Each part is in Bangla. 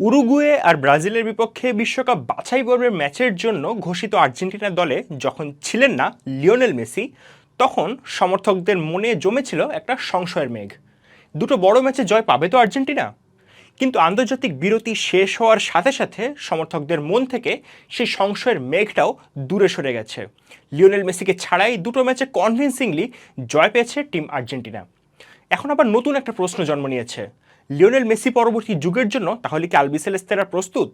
উরুগুয়ে আর ব্রাজিলের বিপক্ষে বিশ্বকাপ বাছাই পর্বের ম্যাচের জন্য ঘোষিত আর্জেন্টিনা দলে যখন ছিলেন না লিওনেল মেসি, তখন সমর্থকদের মনে জমেছিল একটা সংশয়ের মেঘ। দুটো বড় ম্যাচে জয় পাবে তো আর্জেন্টিনা। কিন্তু আন্তর্জাতিক বিরতি শেষ হওয়ার সাথে সাথে সমর্থকদের মন থেকে সেই সংশয়ের মেঘটাও দূরে সরে গেছে। লিওনেল মেসিকে ছাড়াই দুটো ম্যাচে কনভিন্সিংলি জয় পেয়েছে টিম আর্জেন্টিনা। এখন আবার নতুন একটা প্রশ্ন জন্ম নিয়েছে। লিওনেল মেসি পরবর্তী যুগের জন্য, তাহলে কি আলবিসেলেস্তেরা প্রস্তুত?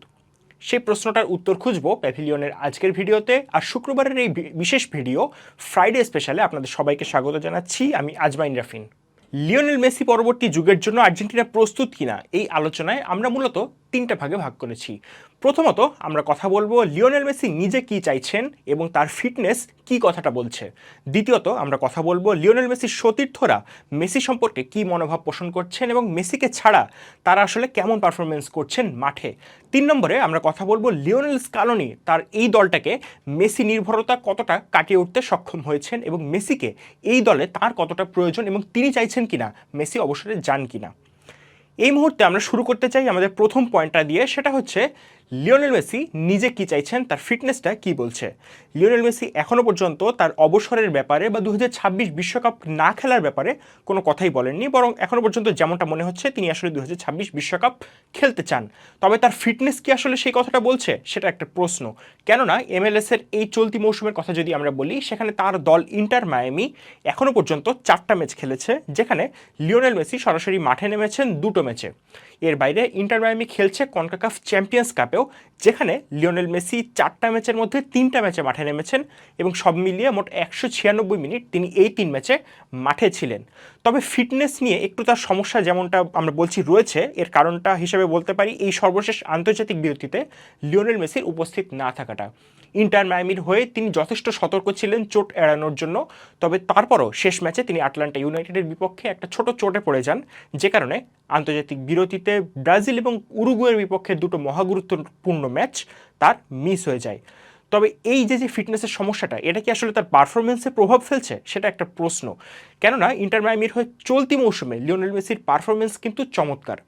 সেই প্রশ্নটার উত্তর খুঁজবো প্যাভিলিয়নের আজকের ভিডিওতে। আর শুক্রবারের এই বিশেষ ভিডিও ফ্রাইডে স্পেশালে আপনাদের সবাইকে স্বাগত জানাচ্ছি। আমি আজমাইন রাফিন। লিওনেল মেসি পরবর্তী যুগের জন্য আর্জেন্টিনা প্রস্তুত কিনা এই আলোচনায় আমরা মূলত তিনটা ভাগে ভাগ করেছি। প্রথমত আমরা কথা বলব লিওনেল মেসি নিজে কি চাইছেন এবং তার ফিটনেস কি কথাটা বলছে। দ্বিতীয়ত আমরা কথা বলব লিওনেল মেসির সতীর্থরা মেসি সম্পর্কে কি মনোভাব পোষণ করছেন এবং মেসিকে ছাড়া তারা আসলে কেমন পারফরমেন্স করছেন মাঠে। তিন নম্বরে আমরা কথা বলব লিওনেল স্কালোনি তার এই দলটাকে মেসি নির্ভরতা কতটা কাটিয়ে উঠতে সক্ষম হয়েছেন এবং মেসিকে এই দলে তার কতটা প্রয়োজন এবং তিনি চাইছেন কিনা? মেসি অবসরে যান কিনা? এই মুহূর্তে আমরা শুরু করতে চাই আমাদের প্রথম পয়েন্টটা দিয়ে সেটা হচ্ছে লিওনেল মেসি নিজে কি চাইছেন, তার ফিটনেসটা কি বলছে? লিওনেল মেসি এখনও পর্যন্ত তার অবসরের ব্যাপারে বা দু বিশ্বকাপ না খেলার ব্যাপারে কোনো কথাই বলেননি, বরং এখনও পর্যন্ত যেমনটা মনে হচ্ছে, তিনি আসলে দু বিশ্বকাপ খেলতে চান। তবে তার ফিটনেস কি আসলে সেই কথাটা বলছে, সেটা একটা প্রশ্ন। কেননা, এমএলএসের এই চলতি মৌসুমের কথা যদি আমরা বলি, সেখানে তার দল ইন্টার মায়ামি এখনও পর্যন্ত চারটা ম্যাচ খেলেছে, যেখানে লিওনেল মেসি সরাসরি মাঠে নেমেছেন দুটো ম্যাচে। এর বাইরে ইন্টার মায়ামি খেলছে কনকাকাফ চ্যাম্পিয়ন্স কাপেও, যেখানে লিওনেল মেসি চারটা ম্যাচের মধ্যে তিনটা ম্যাচে মাঠে নেমেছেন এবং সব মিলিয়ে মোট একশো ছিয়ানব্বই মিনিট তিনি এই তিন ম্যাচে মাঠে ছিলেন। তবে ফিটনেস নিয়ে একটু তার সমস্যা যেমনটা আমরা বলছি রয়েছে, এর কারণটা হিসেবে বলতে পারি এই সর্বশেষ আন্তর্জাতিক বিরতিতে লিওনেল মেসির উপস্থিত না থাকাটা। ইন্টার মায়ামির হয়ে তিনি যথেষ্ট সতর্ক ছিলেন চোট এড়ানোর জন্য। তবে তারপরও শেষ ম্যাচে তিনি আটলান্টা ইউনাইটেডের বিপক্ষে একটা ছোট চোটে পড়ে যান, যে কারণে আন্তর্জাতিক বিরতিতে ব্রাজিল এবং উরুগুয়ের বিপক্ষে দুটো মহাগুরুত্বপূর্ণ ম্যাচ তার মিস হয়ে যায়। তবে এই যে যে ফিটনেসের সমস্যাটা, এটা কি আসলে তার পারফরমেন্সে প্রভাব ফেলছে? সেটা একটা প্রশ্ন। কেননা ইন্টার মায়ামির হয়ে চলতি মৌসুমে লিওনেল মেসির পারফরমেন্স কিন্তু চমৎকার।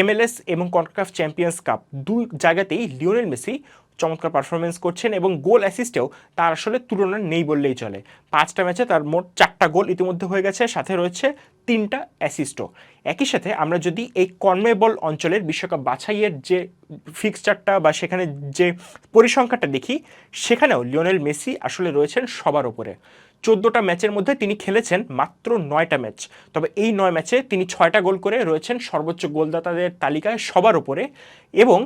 এমএলএস এবং কনকাফ চ্যাম্পিয়ন্স কাপ দুই জায়গাতেই লিওনেল মেসি চমৎকার পারফরমেন্স করছেন এবং গোল অ্যাসিস্টেও তার আসলে তুলনা নেই বললেই চলে। পাঁচটা ম্যাচে তার মোট চারটা গোল ইতিমধ্যে হয়ে গেছে, সাথে রয়েছে তিনটা অ্যাসিস্টও একই সাথে আমরা যদি এই কনমেবল অঞ্চলের বিশ্বকাপ বাছাইয়ের যে ফিক্সচারটা বা সেখানে যে পরিসংখ্যাটা দেখি, সেখানেও লিওনেল মেসি আসলে রয়েছেন সবার ওপরে। চোদ্দোটা ম্যাচের মধ্যে তিনি খেলেছেন মাত্র নয়টা ম্যাচ তবে এই নয় ম্যাচে তিনি ছয়টা গোল করে রয়েছেন সর্বোচ্চ গোলদাতাদের তালিকায় সবার ওপরে এবং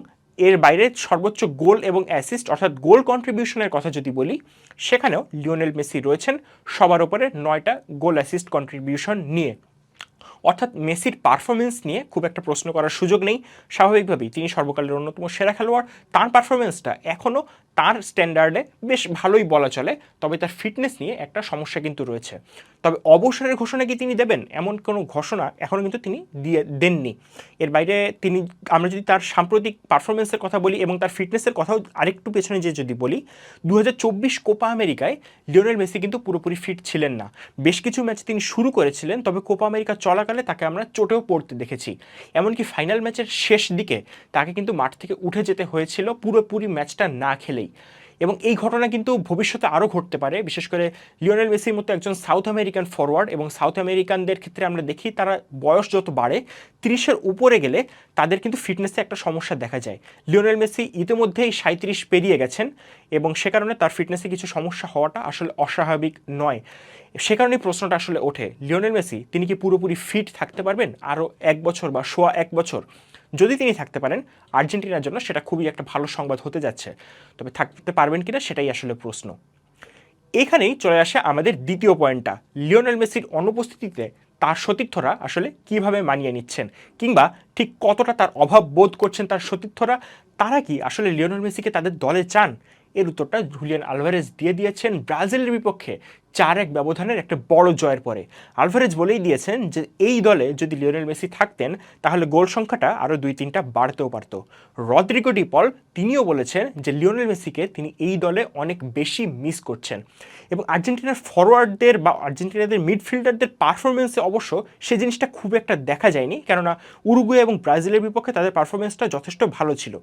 এর বাইরে সর্বোচ্চ গোল এবং অ্যাসিস্ট অর্থাৎ গোল কন্ট্রিবিউশনের কথা যদি বলি, সেখানেও লিওনেল মেসি রয়েছেন। সবার ওপরে নয়টা গোল অ্যাসিস্ট কন্ট্রিবিউশন নিয়ে। অর্থাৎ মেসির পারফরমেন্স নিয়ে খুব একটা প্রশ্ন করার সুযোগ নেই। স্বাভাবিকভাবেই তিনি সর্বকালের অন্যতম সেরা খেলোয়াড়। তার পারফরমেন্সটা এখনও তার স্ট্যান্ডার্ডে বেশ ভালোই বলা চলে, তবে তার ফিটনেস নিয়ে একটা সমস্যা কিন্তু রয়েছে। তবে অবসরের ঘোষণা কি তিনি দেবেন? এমন কোনো ঘোষণা এখনও কিন্তু তিনি দিয়ে দেননি। এর বাইরে তিনি, আমরা যদি তার সাম্প্রতিক পারফরমেন্সের কথা বলি এবং তার ফিটনেসের কথাও আরেকটু পেছনে যে যদি বলি দু হাজার চব্বিশ কোপা আমেরিকায় লিওনেল মেসি কিন্তু পুরোপুরি ফিট ছিলেন না। বেশ কিছু ম্যাচ তিনি শুরু করেছিলেন, তবে কোপা আমেরিকা চলাকালে তাকে আমরা চোটেও পড়তে দেখেছি। এমনকি ফাইনাল ম্যাচের শেষ দিকে তাকে কিন্তু মাঠ থেকে উঠে যেতে হয়েছিল, পুরোপুরি ম্যাচটা না খেলেই। এবং এই ঘটনা কিন্তু ভবিষ্যতে আরও ঘটতে পারে। বিশেষ করে লিওনেল মেসির মতো একজন সাউথ আমেরিকান ফরওয়ার্ড এবং সাউথ আমেরিকানদের ক্ষেত্রে আমরা দেখি তারা বয়স যত বাড়ে, তিরিশের উপরে গেলে তাদের কিন্তু ফিটনেসে একটা সমস্যা দেখা যায়। লিওনেল মেসি ইতিমধ্যেই সাঁত্রিশ পেরিয়ে গেছেন এবং সে কারণে তার ফিটনেসে কিছু সমস্যা হওয়াটা আসলে অস্বাভাবিক নয়। সে কারণে প্রশ্নটা আসলে ওঠে, লিওনেল মেসি তিনি কি পুরোপুরি ফিট থাকতে পারবেন? আরও এক বছর বা সোয়া এক বছর যদি তিনি থাকতে পারেন, আর্জেন্টিনার জন্য সেটা খুবই একটা ভালো সংবাদ হতে যাচ্ছে। তবে থাকতে পারবেন কিনা সেটাই আসলে প্রশ্ন। এখানেই চলে আসে আমাদের দ্বিতীয় পয়েন্টটা। লিওনেল মেসির অনুপস্থিতিতে তার সতীর্থরা আসলে কীভাবে মানিয়ে নিচ্ছেন? কিংবা ঠিক কতটা তার অভাব বোধ করছেন তার সতীর্থরা? তারা কি আসলে লিওনেল মেসিকে তাদের দলে চান? এর উত্তরটা জুলিয়ান আলভারেজ দিয়ে দিয়েছেন ব্রাজিলের বিপক্ষে। চার এক ব্যবধানের একটা বড় জয়ের পরে। আলভারেজ বলেই দিয়েছেন যে এই দলে যদি লিওনেল মেসি থাকতেন, তাহলে গোল সংখ্যাটা আরও দুই তিনটা বাড়তেও পারত। রদ্রিগো ডিপল তিনিও বলেছেন যে লিওনেল মেসিকে তিনি এই দলে অনেক বেশি মিস করছেন। এবং আর্জেন্টিনার ফরওয়ার্ডদের বা আর্জেন্টিনাদের মিডফিল্ডারদের পারফরমেন্সে অবশ্য সে জিনিসটা খুব একটা দেখা যায়নি। কেননা উরুগুয়ে এবং ব্রাজিলের বিপক্ষে তাদের পারফরমেন্সটা যথেষ্ট ভালো ছিল।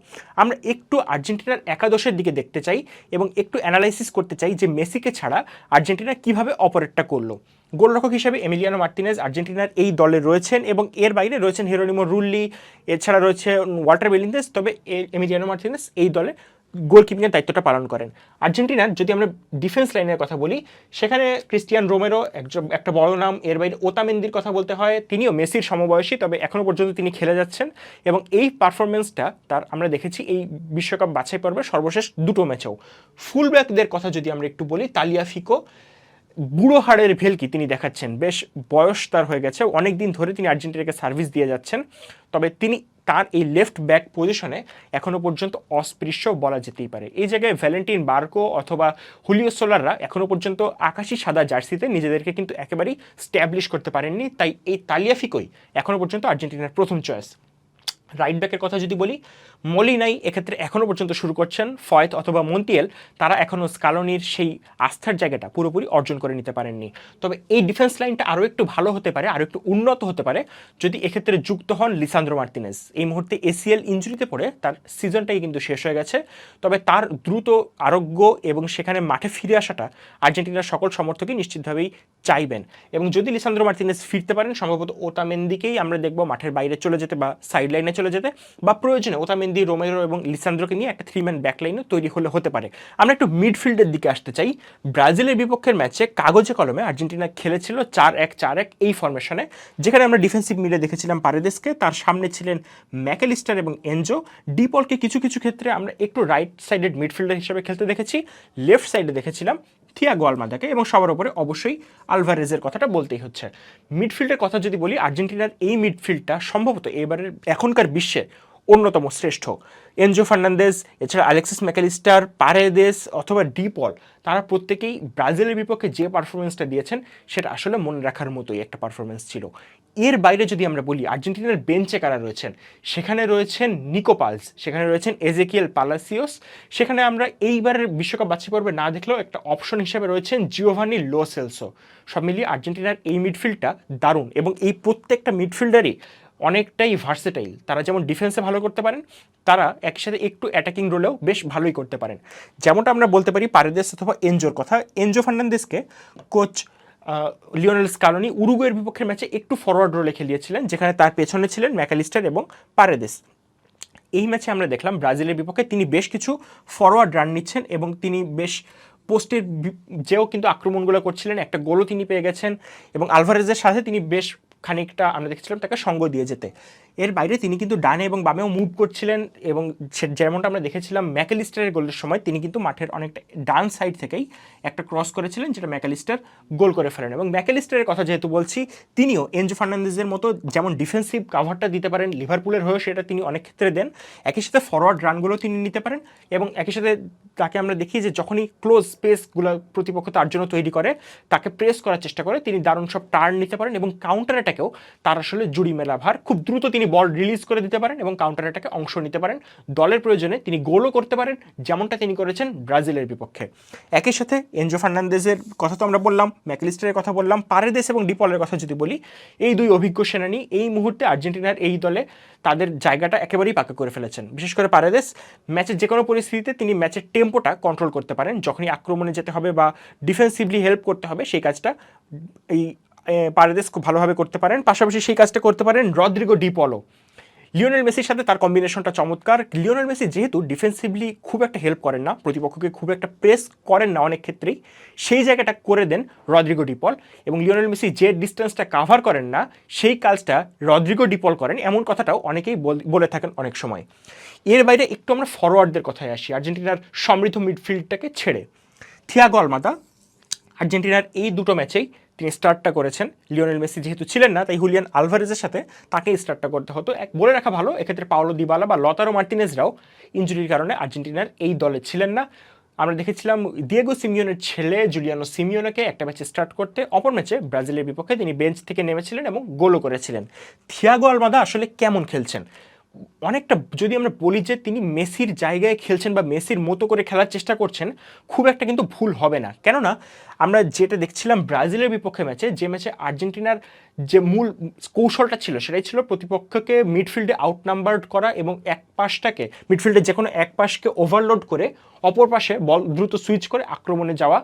আমরা একটু আর্জেন্টিনার একাদশের দিকে দেখতে চাই এবং একটু অ্যানালাইসিস করতে চাই যে মেসিকে ছাড়া আর্জেন্টিনা কীভাবে অপারেটটা করল? গোলরক্ষক হিসেবে এমিলিয়ানো মার্টিনেজ আর্জেন্টিনার এই দলে রয়েছেন এবং এর বাইরে রয়েছেন হিরোনিমো রুল্লি, এছাড়া রয়েছে ওয়াল্টার বেলিন্দেস তবে এমিলিয়ানো মার্টিনেস এই দলে গোলকিপিংয়ের দায়িত্বটা পালন করেন। আর্জেন্টিনার যদি আমরা ডিফেন্স লাইনের কথা বলি, সেখানে ক্রিস্টিয়ান রোমেরো একজন, একটা বড় নাম, এর বাইরে ওতামেন্দির কথা বলতে হয়, তিনিও মেসির সমবয়সী, তবে এখনও পর্যন্ত তিনি খেলে যাচ্ছেন এবং এই পারফরমেন্সটা তার আমরা দেখেছি এই বিশ্বকাপ বাছাই পর্বে সর্বশেষ দুটো ম্যাচেও। ফুল ব্যাকদের কথা যদি আমরা একটু বলি তালিয়া ফিকো বুড়ো হাড়ের ভেলকি তিনি দেখাচ্ছেন। বেশ বয়স তার হয়ে গেছে। অনেক দিন ধরে তিনি আর্জেন্টিনাকে সার্ভিস দিয়ে যাচ্ছেন। তবে তিনি তার এই লেফট ব্যাক পজিশনে এখনও পর্যন্ত অস্পৃশ্য বলা যেতেই পারে। এই জায়গায় ভ্যালেন্টিন বার্কো অথবা হুলিও সোলাররা এখনও পর্যন্ত আকাশি সাদা জার্সিতে নিজেদেরকে কিন্তু একেবারেই স্ট্যাবলিশ করতে পারেননি। তাই এই তালিয়াফিকই এখনও পর্যন্ত আর্জেন্টিনার প্রথম চয়েস রাইট ব্যাকের কথা যদি বলি মলিনাই এক্ষেত্রে এখনও পর্যন্ত শুরু করছেন ফয়েত অথবা মন্তিয়েল। তারা এখনও স্কালনির সেই আস্থার জায়গাটা পুরোপুরি অর্জন করে নিতে পারেননি। তবে এই ডিফেন্স লাইনটা আরও একটু ভালো হতে পারে আরও একটু উন্নত হতে পারে যদি এক্ষেত্রে যুক্ত হন লিসান্দ্রো মার্তিনেস এই মুহূর্তে এসিএল ইঞ্জুরিতে পড়ে তার সিজনটাই কিন্তু শেষ হয়ে গেছে। তবে তার দ্রুত আরোগ্য এবং সেখানে মাঠে ফিরে আসাটা আর্জেন্টিনার সকল সমর্থকই নিশ্চিতভাবেই চাইবেন। এবং যদি লিসান্দ্রো মার্তিনেস ফিরতে পারেন, সম্ভবত ওতামেন্দিকেই আমরা দেখব মাঠের বাইরে চলে যেতে বা সাইড লাইনে চলে যেতে বা প্রয়োজনে ওতামেন্দি রোমেরো এবং লিসান্দ্রোকে নিয়ে একটা থ্রি ম্যান ব্যাকলাইনও তৈরি হলে হতে পারে। আমরা একটু মিডফিল্ডের দিকে আসতে চাই। ব্রাজিলের বিপক্ষের ম্যাচে কাগজে কলমে আর্জেন্টিনা খেলেছিল চার এক চার এক এই ফরমেশনে যেখানে আমরা ডিফেন্সিভ মিলে দেখেছিলাম পারেদেসকে। তার সামনে ছিলেন ম্যাকেলিস্টার এবং এনজো। ডিপলকে কিছু কিছু ক্ষেত্রে আমরা একটু রাইট সাইডেড মিডফিল্ডার হিসেবে খেলতে দেখেছি। লেফট সাইডে দেখেছিলাম থিয়াগো আলমাদাকে এবং সবার উপরে অবশ্যই আলভারেজের কথাটা বলতেই হচ্ছে। মিডফিল্ডের কথা যদি বলি, আর্জেন্টিনার এই মিডফিল্ডটা সম্ভবত এবারের এখনকার বিশ্বে অন্যতম শ্রেষ্ঠ। এনজো ফার্নান্দেজ, এছাড়া আলেক্সিস ম্যাকালিস্টার, পারেদেস অথবা ডিপল তারা প্রত্যেকেই ব্রাজিলের বিপক্ষে যে পারফরমেন্সটা দিয়েছেন, সেটা আসলে মনে রাখার মতোই একটা পারফরমেন্স ছিল। এর বাইরে যদি আমরা বলি, আর্জেন্টিনার বেঞ্চে কারা রয়েছেন? সেখানে রয়েছেন নিকোপালস সেখানে রয়েছেন এজেকিয়েল পালাসিওস সেখানে আমরা এইবারের বিশ্বকাপ বাছাই পর্বে না দেখলেও একটা অপশন হিসেবে রয়েছেন জিওভানি লো সেলসো। সব মিলিয়ে আর্জেন্টিনার এই মিডফিল্ডটা দারুণ এবং এই প্রত্যেকটা মিডফিল্ডারই অনেকটাই ভার্সেটাইল। তারা যেমন ডিফেন্সে ভালো করতে পারেন, তারা একসাথে একটু অ্যাটাকিং রোলেও বেশ ভালোই করতে পারেন। যেমনটা আমরা বলতে পারি পারেদেস অথবা এনজোর কথা, এনজো ফার্নান্দেসকে কোচ লিওনেল স্কালোনি উরুগুয়ের বিপক্ষের ম্যাচে একটু ফরওয়ার্ড রোলে খেলিয়েছিলেন, যেখানে তার পেছনে ছিলেন ম্যাকালিস্টার এবং পারেদেস। এই ম্যাচে আমরা দেখলাম ব্রাজিলের বিপক্ষে তিনি বেশ কিছু ফরওয়ার্ড রান নিচ্ছেন এবং তিনি বেশ পোস্টের যেও কিন্তু আক্রমণগুলো করছিলেন, একটা গোলও তিনি পেয়ে গেছেন এবং আলভারেজের সাথে তিনি বেশ খানিকটা আমরা দেখেছিলাম তাকে সঙ্গ দিয়ে যেতে। এর বাইরে তিনি কিন্তু ডানে এবং বামেও মুভ করছিলেন এবং যেমনটা আমরা দেখেছিলাম ম্যাকালিস্টারের গোলের সময়, তিনি কিন্তু মাঠের অনেকটা ডান সাইড থেকেই একটা ক্রস করেছিলেন যেটা ম্যাকালিস্টার গোল করে ফেলেন এবং ম্যাকালিস্টারের কথা যেহেতু বলছি, তিনিও এনজো ফার্নান্দেজের মতো যেমন ডিফেন্সিভ কাভারটা দিতে পারেন, লিভারপুলের হয়েও সেটা তিনি অনেক ক্ষেত্রে দেন, একই সাথে ফরওয়ার্ড রানগুলো তিনি নিতে পারেন এবং একই সাথে তাকে আমরা দেখি যে যখনই ক্লোজ স্পেসগুলো প্রতিপক্ষ তার জন্য তৈরি করে, তাকে প্রেস করার চেষ্টা করে, তিনি দারুণ সব টার্ন নিতে পারেন এবং কাউন্টার অ্যাটাকেও তার আসলে জুড়ি মেলা ভার খুব দ্রুত তিনি বল রিলিজ করে দিতে পারেন এবং কাউন্টার অ্যাটাকে অংশ নিতে পারেন। দলের প্রয়োজনে তিনি গোলও করতে পারেন, যেমনটা তিনি করেছেন ব্রাজিলের বিপক্ষে। একই সাথে এনজো ফার্নান্দেজের কথা তো আমরা বললাম, ম্যাকলিস্টারের কথা বললাম, পারেদেস এবং ডিপলের কথা যদি বলি, এই দুই অভিজ্ঞ সেনানি এই মুহূর্তে আর্জেন্টিনার এই দলে তাদের জায়গাটা একেবারেই পাকা করে ফেলেছেন। বিশেষ করে পারেদেস ম্যাচের যে কোনো পরিস্থিতিতে তিনি ম্যাচের টেম্পোটা কন্ট্রোল করতে পারেন। যখনই আক্রমণে যেতে হবে বা ডিফেন্সিভলি হেল্প করতে হবে, সেই কাজটা এই পারেদেস খুব ভালোভাবে করতে পারেন। পাশাপাশি সেই কাজটা করতে পারেন রদ্রিগো ডিপলো লিওনেল মেসির সাথে তার কম্বিনেশনটা চমৎকার। লিওনেল মেসি যেহেতু ডিফেন্সিভলি খুব একটা হেল্প করেন না, প্রতিপক্ষকে খুব একটা প্রেস করেন না অনেক ক্ষেত্রেই, সেই জায়গাটা করে দেন রদ্রিগো ডিপল এবং লিওনেল মেসি যে ডিস্টেন্সটা কাভার করেন না, সেই কাজটা রদ্রিগো ডিপল করেন। এমন কথাটাও অনেকেই বল- বলে থাকেন অনেক সময়। এর বাইরে একটু আমরা ফরওয়ার্ডদের কথায় আসি। আর্জেন্টিনার সমৃদ্ধ মিডফিল্ডটাকে ছেড়ে। থিয়াগো আলমাদা, আর্জেন্টিনার এই দুটো ম্যাচেই তিনি স্টার্টটা করেছেন। লিওনেল মেসি যেহেতু ছিলেন না, তাই হুলিয়ান আলভারেজের সাথে তাকেই স্টার্টটা করতে হতো। এক বলে রাখা ভালো, এক্ষেত্রে পাওলো দিবালা বা লতারো মার্টিনেজরাও ইঞ্জুরির কারণে আর্জেন্টিনার এই দলে ছিলেন না। আমরা দেখেছিলাম দিয়েগো সিমিওনের ছেলে জুলিয়ানো সিমিওনাকে একটা ম্যাচে স্টার্ট করতে, অপর ম্যাচে ব্রাজিলের বিপক্ষে তিনি বেঞ্চ থেকে নেমেছিলেন এবং গোলও করেছিলেন। থিয়াগো আলমাদা আসলে কেমন খেলছেন? অনেকটা যদি আমরা বলি যে তিনি মেসির জায়গায় খেলছেন বা মেসির মতো করে খেলার চেষ্টা করছেন, খুব একটা কিন্তু ভুল হবে না। কেননা, আমরা যেটা দেখছিলাম ব্রাজিলের বিপক্ষে ম্যাচে, যে ম্যাচে আর্জেন্টিনার যে মূল কৌশলটা ছিল, সেটাই ছিল প্রতিপক্ষকে মিডফিল্ডে আউট নাম্বার্ড করা এবং এক পাশটাকে, মিডফিল্ডে যে কোনো এক পাশকে ওভারলোড করে, অপর পাশে বল দ্রুত সুইচ করে আক্রমণে যাওয়া।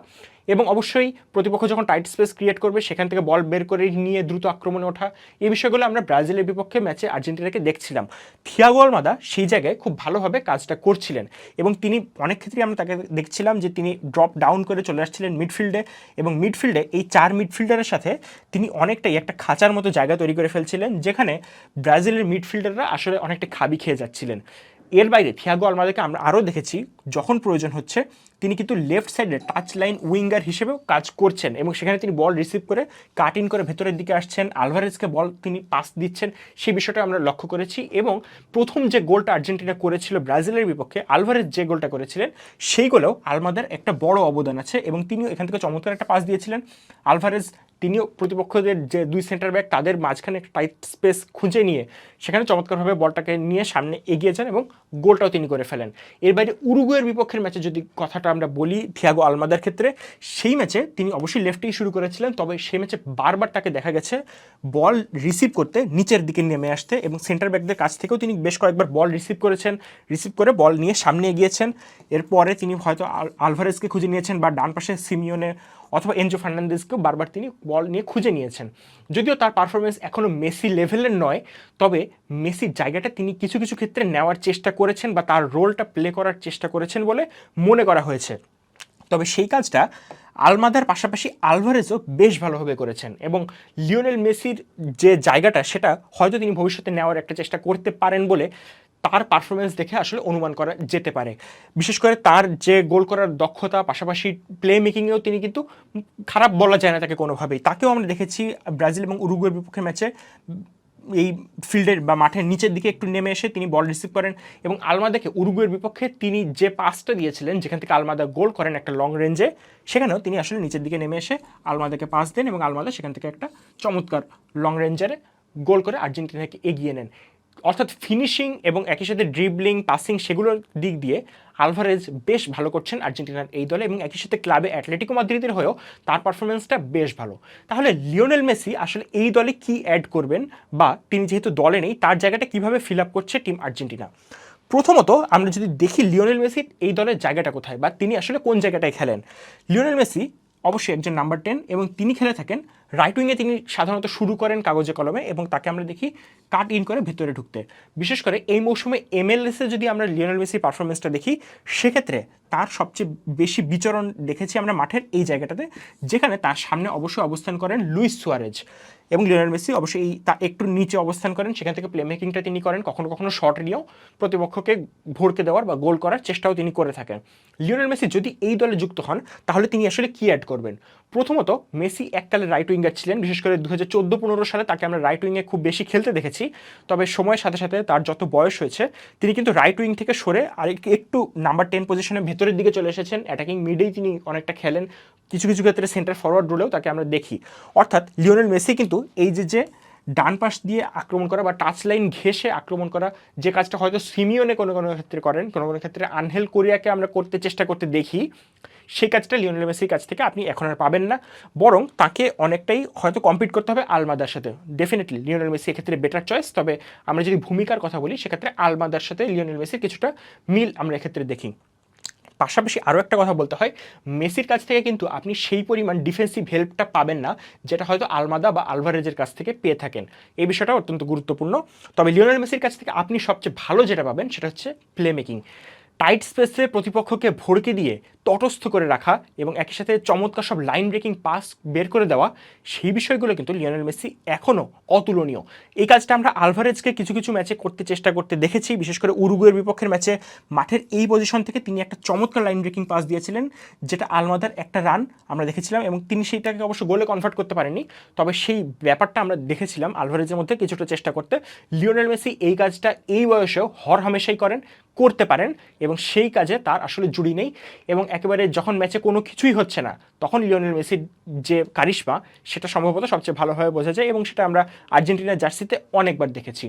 এবং অবশ্যই প্রতিপক্ষ যখন টাইট স্পেস ক্রিয়েট করবে, সেখান থেকে বল বের করে নিয়ে দ্রুত আক্রমণে ওঠা, এই বিষয়গুলো আমরা ব্রাজিলের বিপক্ষে ম্যাচে আর্জেন্টিনাকে দেখছিলাম। থিয়াগো আলমাদা সেই জায়গায় খুব ভালোভাবে কাজটা করছিলেন এবং তিনি অনেক ক্ষেত্রেই আমরা তাকে দেখছিলাম যে তিনি ড্রপ ডাউন করে চলে আসছিলেন মিডফিল্ডে এবং মিডফিল্ডে এই চার মিডফিল্ডারের সাথে তিনি অনেকটাই একটা খাঁচার মতো জায়গা তৈরি করে ফেলছিলেন, যেখানে ব্রাজিলের মিডফিল্ডাররা আসলে অনেকটা খাবি খেয়ে যাচ্ছিলেন। এর বাইরে থিয়াগো আলমাদাকে আমরা আরও দেখেছি, যখন প্রয়োজন হচ্ছে তিনি কিন্তু লেফট সাইডে টাচ লাইন উইঙ্গার হিসেবেও কাজ করছেন এবং সেখানে তিনি বল রিসিভ করে কাট ইন করে ভেতরের দিকে আসছেন। আলভারেজকে বল তিনি পাস দিচ্ছেন। সেই বিষয়টা আমরা লক্ষ্য করেছি এবং প্রথম যে গোলটা আর্জেন্টিনা করেছিল ব্রাজিলের বিপক্ষে, আলভারেজ যে গোলটা করেছিলেন, সেই গোলেও আলমাদার একটা বড় অবদান আছে এবং তিনিও এখান থেকে চমৎকার একটা পাস দিয়েছিলেন। আলভারেজ তিনিও প্রতিপক্ষদের যে দুই সেন্টার ব্যাক তাদের মাঝখানে একটা টাইট স্পেস খুঁজে নিয়ে সেখানে চমৎকারভাবে বলটাকে নিয়ে সামনে এগিয়ে যান এবং গোলটাও তিনি করে ফেলেন। এর বাইরে উরুগুয়ের বিপক্ষের ম্যাচে যদি কথাটা আমরা বলি থিয়াগো আলমাদার ক্ষেত্রে, সেই ম্যাচে তিনি অবশ্যই লেফটেই শুরু করেছিলেন, তবে সেই ম্যাচে বারবার তাকে দেখা গেছে বল রিসিভ করতে নিচের দিকে নেমে আসতে এবং সেন্টার ব্যাকদের কাছ থেকেও তিনি বেশ কয়েকবার বল রিসিভ করেছেন রিসিভ করে বল নিয়ে সামনে এগিয়েছেন। এরপরে তিনি হয়তো আলভারেজকে খুঁজে নিয়েছেন বা ডান পাশে সিমিওনে অথবা এনজো ফার্নান্দেজকেও বারবার তিনি বল নিয়ে খুঁজে নিয়েছেন। যদিও তার পারফরমেন্স এখনও মেসি লেভেলের নয়, তবে মেসির জায়গাটা তিনি কিছু কিছু ক্ষেত্রে নেওয়ার চেষ্টা করেছেন বা তার রোলটা প্লে করার চেষ্টা করেছেন বলে মনে করা হয়েছে। তবে সেই কাজটা আলমাদার পাশাপাশি আলভারেজও বেশ ভালোভাবে করেছেন এবং লিওনেল মেসির যে জায়গাটা, সেটা হয়তো তিনি ভবিষ্যতে নেওয়ার একটা চেষ্টা করতে পারেন বলে তার পারফরমেন্স দেখে আসলে অনুমান করা যেতে পারে। বিশেষ করে তার যে গোল করার দক্ষতা, পাশাপাশি প্লে মেকিংয়েও তিনি কিন্তু খারাপ বলা যায় না তাকে কোনোভাবেই। তাকেও আমরা দেখেছি ব্রাজিল এবং উরুগুয়ের বিপক্ষে ম্যাচে এই ফিল্ডের বা মাঠের নিচের দিকে একটু নেমে এসে তিনি বল রিসিভ করেন এবং আলমাদাকে উরুগুয়ের বিপক্ষে তিনি যে পাসটা দিয়েছিলেন, যেখান থেকে আলমাদা গোল করেন একটা লং রেঞ্জে সেখানেও তিনি আসলে নিচের দিকে নেমে এসে আলমাদাকে পাস দেন এবং আলমাদা সেখান থেকে একটা চমৎকার লং রেঞ্জারে গোল করে আর্জেন্টিনাকে এগিয়ে নেন। অর্থাৎ ফিনিশিং এবং একই সাথে ড্রিবলিং পাসিং সেগুলোর দিক দিয়ে আলভারেজ বেশ ভালো করছেন আর্জেন্টিনার এই দলে এবং একই সাথে ক্লাবে অ্যাটলেটিকো মাদ্রিদের হয়েও তার পারফরমেন্সটা বেশ ভালো। তাহলে লিওনেল মেসি আসলে এই দলে কি অ্যাড করবেন বা তিনি যেহেতু দলে নেই, তার জায়গাটা কীভাবে ফিল আপ করছে টিম আর্জেন্টিনা? প্রথমত আমরা যদি দেখি লিওনেল মেসি এই দলের জায়গাটা কোথায় বা তিনি আসলে কোন জায়গাটায় খেলেন? লিওনেল মেসি অবশ্যই একজন নাম্বার টেন এবং তিনি খেলে থাকেন। রাইট উইংয়ে তিনি সাধারণত শুরু করেন কাগজে কলমে এবং তাকে আমরা দেখি কাট ইন করে ভেতরে ঢুকতে। বিশেষ করে এই মৌসুমে এমএলএসে যদি আমরা লিওনেল মেসির পারফরমেন্সটা দেখি, সেক্ষেত্রে তার সবচেয়ে বেশি বিচরণ দেখেছি আমরা মাঠের এই জায়গাটাতে, যেখানে তার সামনে অবশ্যই অবস্থান করেন লুইস সুয়ারেজ। এবং লিওনেল মেসি অবশ্যই তা একটু নিচে অবস্থান করেন। সেখান থেকে প্লে মেকিংটা তিনি করেন, কখনো কখনো শর্ট নিয়েও প্রতিপক্ষকে ভরকে দেওয়ার বা গোল করার চেষ্টাও তিনি করে থাকেন। লিওনেল মেসি যদি এই দলে যুক্ত হন, তাহলে তিনি আসলে কী অ্যাড করবেন? প্রথমত, মেসি এককালে রাইট উইঙ্গার ছিলেন, বিশেষ করে দু হাজার চোদ্দ পনেরো সালে তাকে আমরা রাইট উইংয়ে খুব বেশি খেলতে দেখেছি। তবে সময়ের সাথে সাথে তার যত বয়স হয়েছে, তিনি কিন্তু রাইট উইং থেকে সরে আর একটু নাম্বার টেন পজিশনের ভেতরের দিকে চলে এসেছেন। অ্যাটাকিং মিডেই তিনি অনেকটা খেলেন। কিছু কিছু ক্ষেত্রে সেন্টার ফরওয়ার্ড রোলেও তাকে আমরা দেখি। অর্থাৎ লিওনেল মেসি কিন্তু এই যে যে ডান পাশ দিয়ে আক্রমণ করা বা টাচ লাইন ঘেসে আক্রমণ করা, যে কাজটা হয়তো সিমিওনে কোনো কোনো ক্ষেত্রে করেন, কোনো কোনো ক্ষেত্রে আনহেল কোরিয়াকে আমরা করতে চেষ্টা করতে দেখি, সেই কাজটা লিওনেল মেসির কাছ থেকে আপনি এখন আর পাবেন না। বরং তাকে অনেকটাই হয়তো কম্পিট করতে হবে আলমাদার সাথে। ডেফিনেটলি লিওনেল মেসি এক্ষেত্রে বেটার চয়েস তবে আমরা যদি ভূমিকার কথা বলি, সেক্ষেত্রে আলমাদার সাথে লিওনেল মেসির কিছুটা মিল আমরা এক্ষেত্রে দেখি। পাশাপাশি আরও একটা কথা বলতে হয়, মেসির কাছ থেকে কিন্তু আপনি সেই পরিমাণ ডিফেন্সিভ হেল্পটা পাবেন না, যেটা হয়তো আলমাদা বা আলভারেজের কাছ থেকে পেয়ে থাকেন। এই বিষয়টা অত্যন্ত গুরুত্বপূর্ণ। তবে লিওনেল মেসির কাছ থেকে আপনি সবচেয়ে ভালো যেটা পাবেন, সেটা হচ্ছে প্লে মেকিং টাইট স্পেসে প্রতিপক্ষকে ভরকে দিয়ে তটস্থ করে রাখা এবং একই সাথে চমৎকার সব লাইন ব্রেকিং পাস বের করে দেওয়া, সেই বিষয়গুলো কিন্তু লিওনেল মেসি এখনও অতুলনীয়। এই কাজটা আমরা আলভারেজকে কিছু কিছু ম্যাচে করতে চেষ্টা করতে দেখেছি, বিশেষ করে উরুগুয়ের বিপক্ষের ম্যাচে মাঠের এই পজিশন থেকে তিনি একটা চমৎকার লাইন ব্রেকিং পাস দিয়েছিলেন, যেটা আলমাদার একটা রান আমরা দেখেছিলাম এবং তিনি সেইটাকে অবশ্য গোলে কনভার্ট করতে পারেননি। তবে সেই ব্যাপারটা আমরা দেখেছিলাম আলভারেজের মধ্যে কিছুটা চেষ্টা করতে। লিওনেল মেসি এই কাজটা এই বয়সেও হর হামেশাই করেন, করতে পারেন এবং সেই কাজে তার আসলে জুড়ি নেই এবং একেবারে যখন ম্যাচে কোনো কিছুই হচ্ছে না, তখন লিওনেল মেসির যে কারিশমা, সেটা সম্ভবত সবচেয়ে ভালোভাবে বোঝা যায় এবং সেটা আমরা আর্জেন্টিনার জার্সিতে অনেকবার দেখেছি।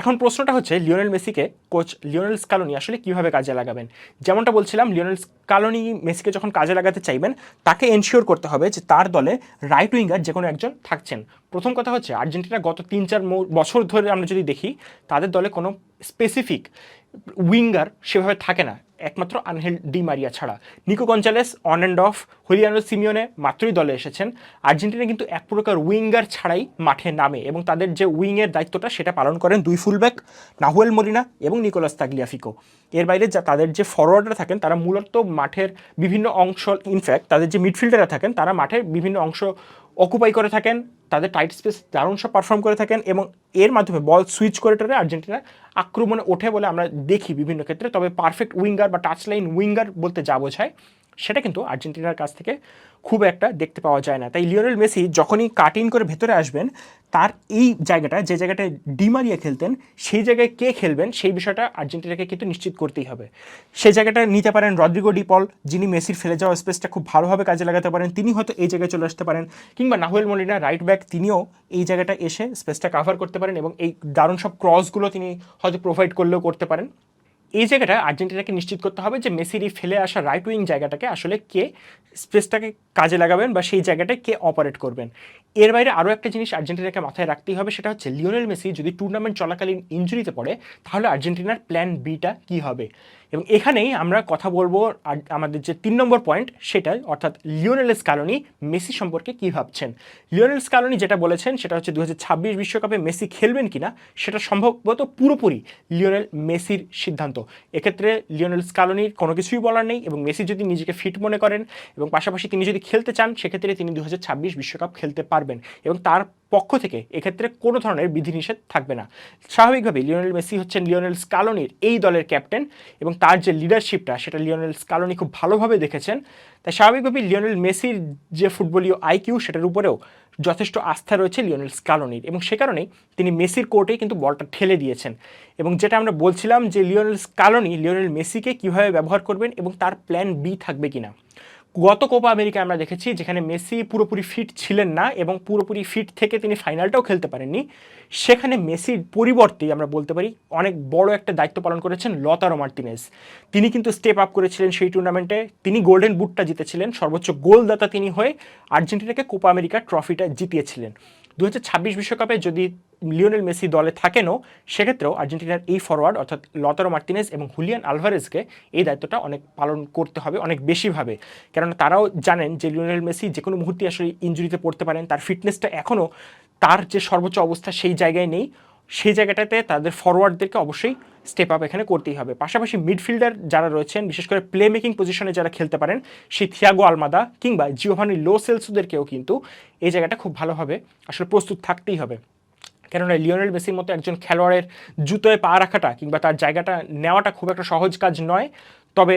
এখন প্রশ্নটা হচ্ছে লিওনেল মেসিকে কোচ লিওনেল স্কালোনি আসলে কীভাবে কাজে লাগাবেন? যেমনটা বলছিলাম, লিওনেল স্কালোনি মেসিকে যখন কাজে লাগাতে চাইবেন, তাকে এনশিওর করতে হবে যে তার দলে রাইট উইঙ্গার যে কোনো একজন থাকছেন। প্রথম কথা হচ্ছে আর্জেন্টিনা গত তিন চার বছর ধরে আমরা যদি দেখি, তাদের দলে কোনো স্পেসিফিক উইঙ্গার সেভাবে থাকে না। একমাত্র আনহেল ডি মারিয়া ছাড়া। Nico Gonzalez, on and off Giuliano Simeone মাত্রই দলে এসেছেন। আর্জেন্টিনা কিন্তু এক প্রকার উইঙ্গার ছাড়াই মাঠে নামে এবং তাদের যে উইংয়ের দায়িত্বটা সেটা পালন করেন দুই ফুলব্যাক নাহুয়েল মরিনা এবং নিকোলাস তাগলিয়াফিকো। এর বাইরে যা তাদের যে ফরওয়ার্ডরা থাকেন, তারা মূলত মাঠের বিভিন্ন অংশ ইনফ্যাক্ট তাদের যে মিডফিল্ডাররা থাকেন, তারা মাঠের বিভিন্ন অংশ অকুপাই করে থাকেন, তাদের টাইট স্পেস দারুণ সব পারফর্ম করে থাকেন এবং এর মাধ্যমে বল সুইচ করে টেরে আর্জেন্টিনা আক্রমণে ওঠে বলে আমরা দেখি বিভিন্ন ক্ষেত্রে। তবে পারফেক্ট উইঙ্গার বা টাচ লাইন উইঙ্গার বলতে যা বোঝায়। সেটা কিন্তু আর্জেন্টিনার কাছ থেকে খুব একটা দেখতে পাওয়া যায় না। তাই লিওনেল মেসি যখনই কাট ইন করে ভেতরে আসবেন, তার এই জায়গাটা, যে জায়গাটায় ডিমারিয়া খেলতেন, সেই জায়গায় কে খেলবেন, সেই বিষয়টা আর্জেন্টিনাকে কিন্তু নিশ্চিত করতেই হবে। সেই জায়গাটা নিতে পারেন রদ্রিগো ডিপল যিনি মেসির ফেলে যাওয়া স্পেসটা খুব ভালোভাবে কাজে লাগাতে পারেন, তিনি হয়তো এই জায়গায় চলে আসতে পারেন। কিংবা নাহুয়েল মলিনা, রাইট ব্যাক, তিনিও এই জায়গাটা এসে স্পেসটা কাভার করতে পারেন এবং এই দারুণ সব ক্রসগুলো তিনি হয়তো প্রোভাইড করলেও করতে পারেন। এই জায়গাটা আর্জেন্টিনাকে নিশ্চিত করতে হবে যে মেসির ফেলে আসা রাইট উইং জায়গাটাকে আসলে কে স্পেসটাকে কাজে লাগাবেন বা সেই জায়গাটায় কে অপারেট করবেন। এর বাইরে আরও একটা জিনিস আর্জেন্টিনাকে মাথায় রাখতেই হবে, সেটা হচ্ছে লিওনেল মেসি যদি টুর্নামেন্ট চলাকালীন ইঞ্জুরিতে পড়ে, তাহলে আর্জেন্টিনার প্ল্যান বিটা কী হবে? এবং এখানেই আমরা কথা বলব আর আমাদের যে তিন নম্বর পয়েন্ট সেটাই, অর্থাৎ লিওনেল স্কালোনি মেসি সম্পর্কে কী ভাবছেন? লিওনেল স্কালোনি যেটা বলেছেন সেটা হচ্ছে দু বিশ্বকাপে মেসি খেলবেন কিনা, সেটা সম্ভবত পুরোপুরি লিওনেল মেসির সিদ্ধান্ত। এক্ষেত্রে লিওনেল স্কালোনির কোনো কিছুই বলার নেই এবং মেসি যদি নিজেকে ফিট মনে করেন এবং পাশাপাশি তিনি যদি খেলতে চান, সেক্ষেত্রে তিনি দু বিশ্বকাপ খেলতে পারবেন এবং তার পক্ষ থেকে এক্ষেত্রে কোনো ধরনের বিধিনিষেধ থাকবে না। স্বাভাবিকভাবে লিওনেল মেসি হচ্ছেন লিওনেল স্কালোনির এই দলের ক্যাপ্টেন এবং তার যে লিডারশিপটা সেটা লিওনেল স্কালোনি খুব ভালোভাবে দেখেছেন। তাই স্বাভাবিকভাবে লিওনেল মেসির যে ফুটবলীয় আইকিউ সেটার উপরেও যথেষ্ট আস্থা রয়েছে লিওনেল স্কালোনির এবং সে কারণেই তিনি মেসির কোর্টেই কিন্তু বলটা ঠেলে দিয়েছেন। এবং যেটা আমরা বলছিলাম যে লিওনেল স্কালোনি লিওনেল মেসিকে কীভাবে ব্যবহার করবেন এবং তার প্ল্যান বি থাকবে কিনা। গত কোপা আমেরিকা আমরা দেখেছি, যেখানে মেসি পুরোপুরি ফিট ছিলেন না এবং পুরোপুরি ফিট থেকে তিনি ফাইনালটাও খেলতে পারেননি। সেখানে মেসির পরিবর্তে আমরা বলতে পারি, অনেক বড় একটা দায়িত্ব পালন করেছেন লতারো মার্টিনেস। তিনি কিন্তু স্টেপ আপ করেছিলেন সেই টুর্নামেন্টে তিনি গোল্ডেন বুটটা জিতেছিলেন, সর্বোচ্চ গোলদাতা তিনি হয়ে আর্জেন্টিনাকে কোপা আমেরিকা ট্রফিটা জিতিয়েছিলেন। দু বিশ্বকাপে যদি লিওনেল মেসি দলে থাকেনও, সেক্ষেত্রেও আর্জেন্টিনার এই ফরওয়ার্ড অর্থাৎ লতারো মার্টিনেস এবং হুলিয়ান আলভারেজকে এই দায়িত্বটা অনেক পালন করতে হবে, অনেক বেশিভাবে কেননা তারাও জানেন যে লিওনেল মেসি যে কোনো মুহূর্তে আসলে ইঞ্জুরিতে পড়তে পারেন, তার ফিটনেসটা এখনও, তার যে সর্বোচ্চ অবস্থা সেই জায়গায় নেই। সেই জায়গাটাতে তাদের ফরওয়ার্ডদেরকে অবশ্যই স্টেপ আপ এখানে করতেই হবে। পাশাপাশি মিডফিল্ডার যারা রয়েছেন, বিশেষ করে প্লে মেকিং পজিশনে যারা খেলতে পারেন, সেই থিয়াগো আলমাদা কিংবা জিওভানি লো সেলসুদেরকেও কিন্তু এই জায়গাটা খুব ভালোভাবে আসলে প্রস্তুত থাকতেই হবে। কেননা লিওনেল মেসির মতো একজন খেলোয়াড়ের জুতোয় পা রাখাটা কিংবা তার জায়গাটা নেওয়াটা খুব একটা সহজ কাজ নয়। তবে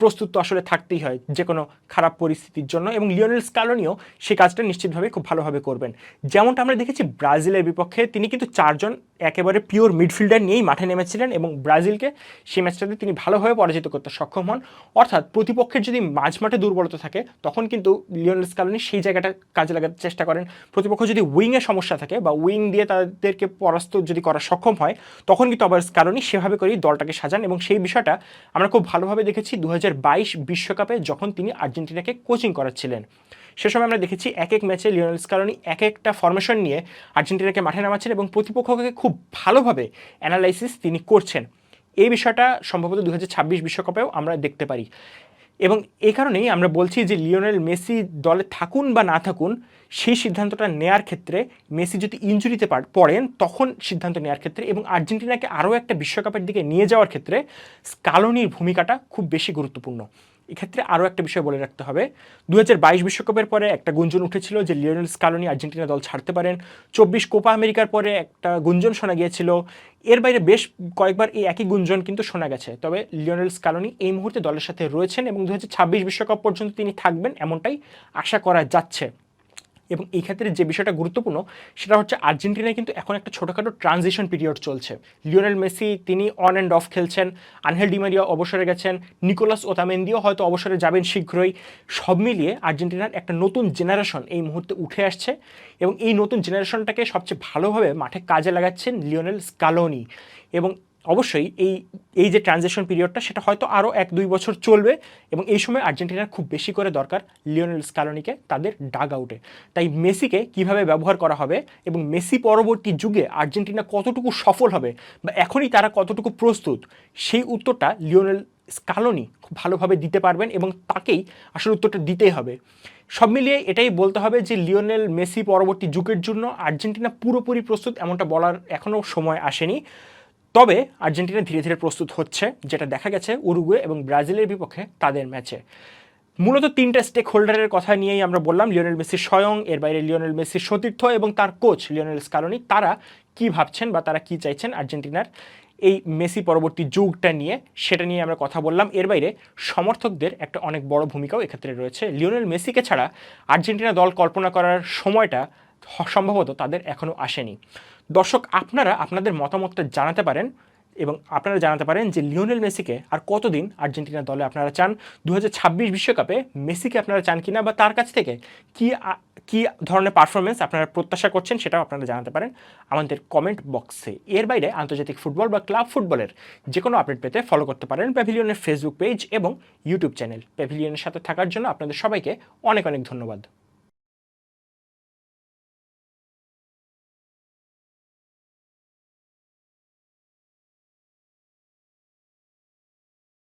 প্রস্তুত তো আসলে থাকতেই হয় যে কোনো খারাপ পরিস্থিতির জন্য এবং লিওনেল স্কালোনিও সেই কাজটা নিশ্চিতভাবে খুব ভালোভাবে করবেন। যেমনটা আমরা দেখেছি ব্রাজিলের বিপক্ষে তিনি কিন্তু চারজন একেবারে পিওর মিডফিল্ডার নিয়েই মাঠে নেমেছিলেন এবং ব্রাজিলকে সেই ম্যাচটাতে তিনি ভালোভাবে পরাজিত করতে সক্ষম হন। অর্থাৎ প্রতিপক্ষের যদি মাঝমাঠে দুর্বলতা থাকে, তখন কিন্তু লিওনেল স্কালোনি সেই জায়গাটা কাজে লাগাতে চেষ্টা করেন। প্রতিপক্ষ যদি উইংয়ে সমস্যা থাকে বা উইং দিয়ে তাদেরকে পরাস্ত যদি করা সক্ষম হয়, তখন কিন্তু আবার স্কালোনি সেভাবে করেই দলটাকে সাজান এবং সেই বিষয়টা আমরা খুব ভালোভাবে দেখেছি দু হাজার বিশ্বকাপে যখন তিনি আর্জেন্টিনাকে কোচিং করাচ্ছিলেন। সে সময় আমরা দেখেছি এক এক ম্যাচে লিওনেল স্কালোনি এক একটা ফরমেশন নিয়ে আর্জেন্টিনাকে মাঠে নামাচ্ছেন এবং প্রতিপক্ষকে খুব ভালোভাবে অ্যানালাইসিস তিনি করছেন। এই বিষয়টা সম্ভবত দু বিশ্বকাপেও আমরা দেখতে পারি। এবং এ কারণেই আমরা বলছি যে লিওনেল মেসি দলে থাকুন বা না থাকুন, সেই সিদ্ধান্তটা নেয়ার ক্ষেত্রে মেসি যদি ইঞ্জুরিতে পড়েন, তখন সিদ্ধান্ত নেওয়ার ক্ষেত্রে এবং আর্জেন্টিনাকে আরও একটা বিশ্বকাপের দিকে নিয়ে যাওয়ার ক্ষেত্রে স্কালোনির ভূমিকাটা খুব বেশি গুরুত্বপূর্ণ। এক্ষেত্রে আরও একটা বিষয় বলে রাখতে হবে। দু বিশ্বকাপের পরে একটা গুঞ্জন উঠেছিল যে লিওনেল স্কালোনি আর্জেন্টিনা দল ছাড়তে পারেন। চব্বিশ কোপা আমেরিকার পরে একটা গুঞ্জন শোনা গিয়েছিল। এর বাইরে বেশ কয়েকবার এই একই গুঞ্জন কিন্তু শোনা গেছে। তবে লিওনেল স্কালোনি এই মুহূর্তে দলের সাথে রয়েছেন এবং দু বিশ্বকাপ পর্যন্ত তিনি থাকবেন এমনটাই আশা করা যাচ্ছে। এবং এই ক্ষেত্রে যে বিষয়টা গুরুত্বপূর্ণ, সেটা হচ্ছে আর্জেন্টিনায় কিন্তু এখন একটা ছোটোখাটো ট্রানজিশন পিরিয়ড চলছে। লিওনেল মেসি, তিনি অন অ্যান্ড অফ খেলছেন, আনহেল ডিমারিয়া অবসরে গেছেন, নিকোলাস ওতামেন্দিও হয়তো অবসরে যাবেন শীঘ্রই। সব মিলিয়ে আর্জেন্টিনার একটা নতুন জেনারেশন এই মুহূর্তে উঠে আসছে এবং এই নতুন জেনারেশনটাকে সবচেয়ে ভালোভাবে মাঠে কাজে লাগাচ্ছেন লিওনেল স্কালোনি। এবং অবশ্যই এই এই যে ট্রানজেকশন পিরিয়ডটা সেটা হয়তো আরও এক, দুই বছর চলবে এবং এই সময় আর্জেন্টিনার খুব বেশি করে দরকার লিওনেল স্কালোনিকে তাদের ডাগ আউটে। তাই মেসিকে কীভাবে ব্যবহার করা হবে এবং মেসি পরবর্তী যুগে আর্জেন্টিনা কতটুকু সফল হবে বা এখনই তারা কতটুকু প্রস্তুত, সেই উত্তরটা লিওনেল স্কালোনি খুব ভালোভাবে দিতে পারবেন এবং তাকেই আসলে উত্তরটা দিতেই হবে। সব মিলিয়ে এটাই বলতে হবে যে লিওনেল মেসি পরবর্তী যুগের জন্য আর্জেন্টিনা পুরোপুরি প্রস্তুত এমনটা বলার এখনও সময় আসেনি। তবে আর্জেন্টিনা ধীরে ধীরে প্রস্তুত হচ্ছে, যেটা দেখা গেছে উরুগুয়ে এবং ব্রাজিলের বিপক্ষে তাদের ম্যাচে। মূলত তিনটা স্টেক হোল্ডারের কথা নিয়েই আমরা বললাম, লিওনেল মেসি স্বয়ং, এর বাইরে লিওনেল মেসির সতীর্থ এবং তার কোচ লিওনেল স্কারনি তারা কি ভাবছেন বা তারা কি চাইছেন আর্জেন্টিনার এই মেসি পরবর্তী যুগটা নিয়ে, সেটা নিয়ে আমরা কথা বললাম। এর বাইরে সমর্থকদের একটা অনেক বড় ভূমিকাও এক্ষেত্রে রয়েছে। লিওনেল মেসিকে ছাড়া আর্জেন্টিনা দল কল্পনা করার সময়টা সম্ভবত তাদের এখনও আসেনি। দর্শক, আপনারা আপনাদের মতামতটা জানাতে পারেন এবং আপনারা জানাতে পারেন যে লিওনেল মেসিকে আর কতদিন আর্জেন্টিনা দলে আপনারা চান? দু বিশ্বকাপে মেসিকে আপনারা চান কিনা বা তার কাছ থেকে কি কি ধরনের পারফরমেন্স আপনারা প্রত্যাশা করছেন সেটাও আপনারা জানাতে পারেন আমাদের কমেন্ট বক্সে। এর বাইরে আন্তর্জাতিক ফুটবল বা ক্লাব ফুটবলের যে কোনো আপডেট পেতে ফলো করতে পারেন প্যাভিলিয়নের ফেসবুক পেজ এবং ইউটিউব চ্যানেল। প্যাভিলিয়নের সাথে থাকার জন্য আপনাদের সবাইকে অনেক অনেক ধন্যবাদ।